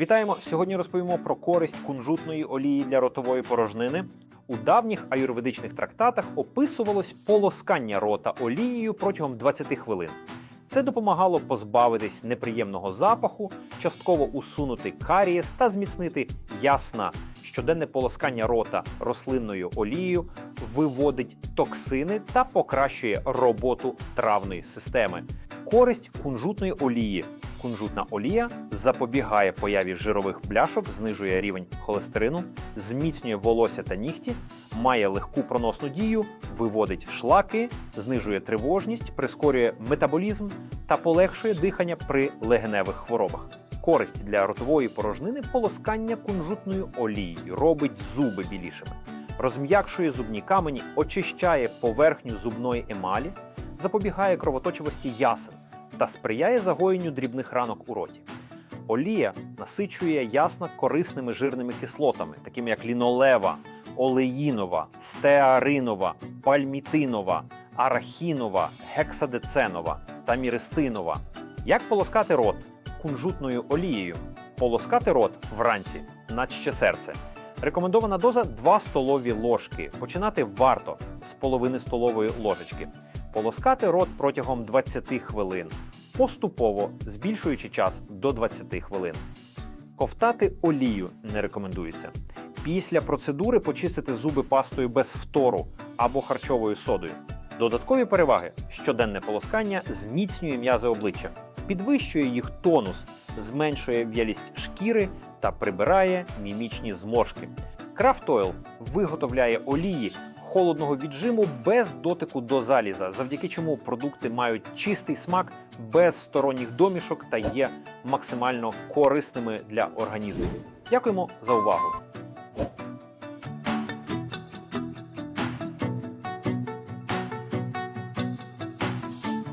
Вітаємо! Сьогодні розповімо про користь кунжутної олії для ротової порожнини. У давніх аюрведичних трактатах описувалось полоскання рота олією протягом 20 хвилин. Це допомагало позбавитись неприємного запаху, частково усунути карієс та зміцнити ясна. Щоденне полоскання рота рослинною олією виводить токсини та покращує роботу травної системи. Користь кунжутної олії. Кунжутна олія запобігає появі жирових бляшок, знижує рівень холестерину, зміцнює волосся та нігті, має легку проносну дію, виводить шлаки, знижує тривожність, прискорює метаболізм та полегшує дихання при легеневих хворобах. Користь для ротової порожнини полоскання кунжутною олією робить зуби білішими, розм'якшує зубні камені, очищає поверхню зубної емалі, запобігає кровоточивості ясен та сприяє загоєнню дрібних ранок у роті. Олія насичує ясна корисними жирними кислотами, такими як лінолева, олеїнова, стеаринова, пальмітинова, арахінова, гексадеценова та міристинова. Як полоскати рот кунжутною олією? Полоскати рот вранці, наче серце. Рекомендована доза 2 столові ложки. Починати варто з половини столової ложечки. Полоскати рот протягом 20 хвилин, поступово збільшуючи час до 20 хвилин. Ковтати олію не рекомендується. Після процедури почистити зуби пастою без фтору або харчовою содою. Додаткові переваги: щоденне полоскання зміцнює м'язи обличчя, підвищує їх тонус, зменшує в'ялість шкіри та прибирає мімічні зморшки. Крафтойл виготовляє олії холодного віджиму без дотику до заліза, завдяки чому продукти мають чистий смак без сторонніх домішок та є максимально корисними для організму. Дякуємо за увагу!